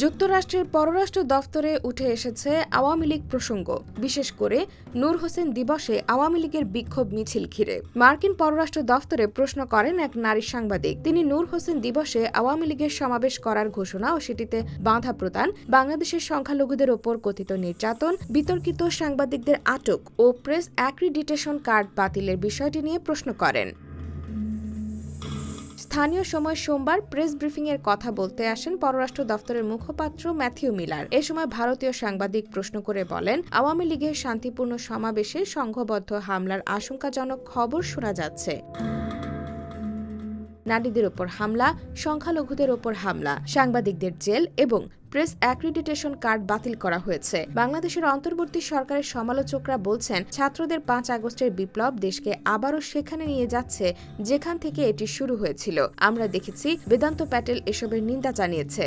যুক্তরাষ্ট্রের পররাষ্ট্র দফতরে উঠে এসেছে আওয়ামী লীগ প্রসঙ্গ। বিশেষ করে, নূর হোসেন দিবসে আওয়ামী লীগের বিক্ষোভ মিছিল ঘিরে। মার্কিন পররাষ্ট্র দফতরে প্রশ্ন করেন এক নারী সাংবাদিক। তিনি নূর হোসেন দিবসে আওয়ামী লীগের সমাবেশ করার ঘোষণা ও সেটিতে বাধা প্রদান, বাংলাদেশের সংখ্যালঘুদের ওপর কথিত নির্যাতন, বিতর্কিত সাংবাদিকদের আটক ও প্রেস অ্যাক্রিডিটেশন কার্ড বাতিলের বিষয়টি নিয়ে প্রশ্ন করেন। স্থানীয় সময় সোমবার প্রেস ব্রিফিংয়ের কথা বলতে আসেন পররাষ্ট্র দফতরের মুখপাত্র ম্যাথিউ মিলার। এ সময় ভারতীয় সাংবাদিক প্রশ্ন করে বলেন, আওয়ামী লীগের শান্তিপূর্ণ সমাবেশে সংঘবদ্ধ হামলার আশঙ্কাজনক খবর শোনা যাচ্ছে। নারীদের ওপর হামলা, সংখ্যালঘুদের ওপর হামলা, সাংবাদিকদের জেল এবং প্রেস অ্যাক্রিডিটেশন কার্ড বাতিল করা হয়েছে। বাংলাদেশের অন্তর্বর্তী সরকারের সমালোচকরা বলছেন, ছাত্রদের পাঁচ আগস্টের বিপ্লব দেশকে আবারও সেখানে নিয়ে যাচ্ছে যেখান থেকে এটি শুরু হয়েছিল। আমরা দেখেছি, বেদান্ত প্যাটেল এসবের নিন্দা জানিয়েছে।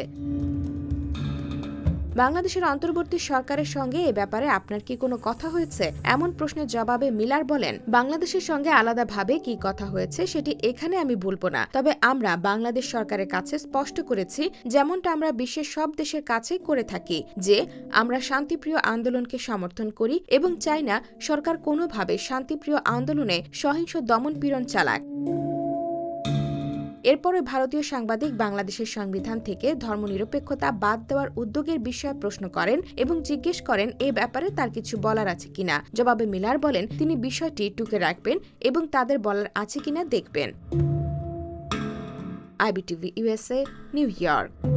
বাংলাদেশের অন্তর্বর্তী সরকারের সঙ্গে এ ব্যাপারে আপনার কি কোনো কথা হয়েছে? এমন প্রশ্নের জবাবে মিলার বলেন, বাংলাদেশের সঙ্গে আলাদাভাবে কি কথা হয়েছে সেটি এখানে আমি বলব না। তবে আমরা বাংলাদেশ সরকারের কাছে স্পষ্ট করেছি, যেমনটা আমরা বিশ্বের সব দেশের কাছে করে থাকি, যে আমরা শান্তিপ্রিয় আন্দোলনকে সমর্থন করি এবং চাই না সরকার কোনোভাবে শান্তিপ্রিয় আন্দোলনে সহিংস দমনপীড়ন চালাক। এরপরে ভারতীয় সাংবাদিক বাংলাদেশের সংবিধান থেকে ধর্মনিরপেক্ষতা বাদ দেওয়ার উদ্যোগের বিষয়ে প্রশ্ন করেন এবং জিজ্ঞেস করেন, এ ব্যাপারে তার কিছু বলার আছে কিনা? জবাবে মিলার বলেন, তিনি বিষয়টি টুকে রাখবেন এবং তাদের বলার আছে কিনা দেখবেন। IBTV USA New York.